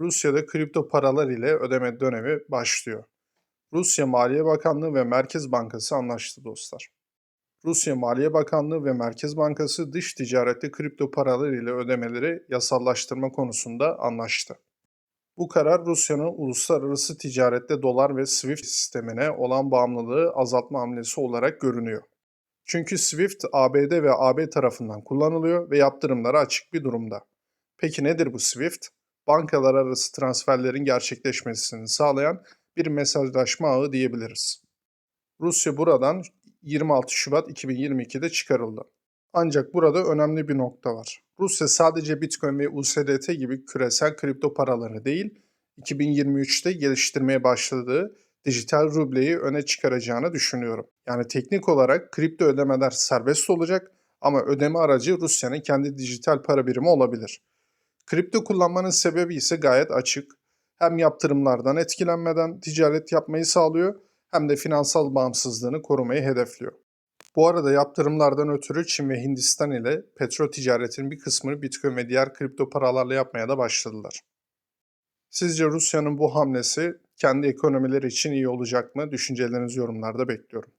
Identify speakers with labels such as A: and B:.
A: Rusya'da kripto paralar ile ödeme dönemi başlıyor. Rusya Maliye Bakanlığı ve Merkez Bankası anlaştı dostlar. Rusya Maliye Bakanlığı ve Merkez Bankası dış ticarette kripto paralar ile ödemeleri yasallaştırma konusunda anlaştı. Bu karar Rusya'nın uluslararası ticarette dolar ve SWIFT sistemine olan bağımlılığı azaltma hamlesi olarak görünüyor. Çünkü SWIFT ABD ve AB tarafından kullanılıyor ve yaptırımlara açık bir durumda. Peki nedir bu SWIFT? Bankalar arası transferlerin gerçekleşmesini sağlayan bir mesajlaşma ağı diyebiliriz. Rusya buradan 26 Şubat 2022'de çıkarıldı. Ancak burada önemli bir nokta var. Rusya sadece Bitcoin ve USDT gibi küresel kripto paraları değil, 2023'te geliştirmeye başladığı dijital rubleyi öne çıkaracağını düşünüyorum. Yani teknik olarak kripto ödemeler serbest olacak ama ödeme aracı Rusya'nın kendi dijital para birimi olabilir. Kripto kullanmanın sebebi ise gayet açık. Hem yaptırımlardan etkilenmeden ticaret yapmayı sağlıyor hem de finansal bağımsızlığını korumayı hedefliyor. Bu arada yaptırımlardan ötürü Çin ve Hindistan ile petrol ticaretinin bir kısmını Bitcoin ve diğer kripto paralarla yapmaya da başladılar. Sizce Rusya'nın bu hamlesi kendi ekonomileri için iyi olacak mı? Düşüncelerinizi yorumlarda bekliyorum.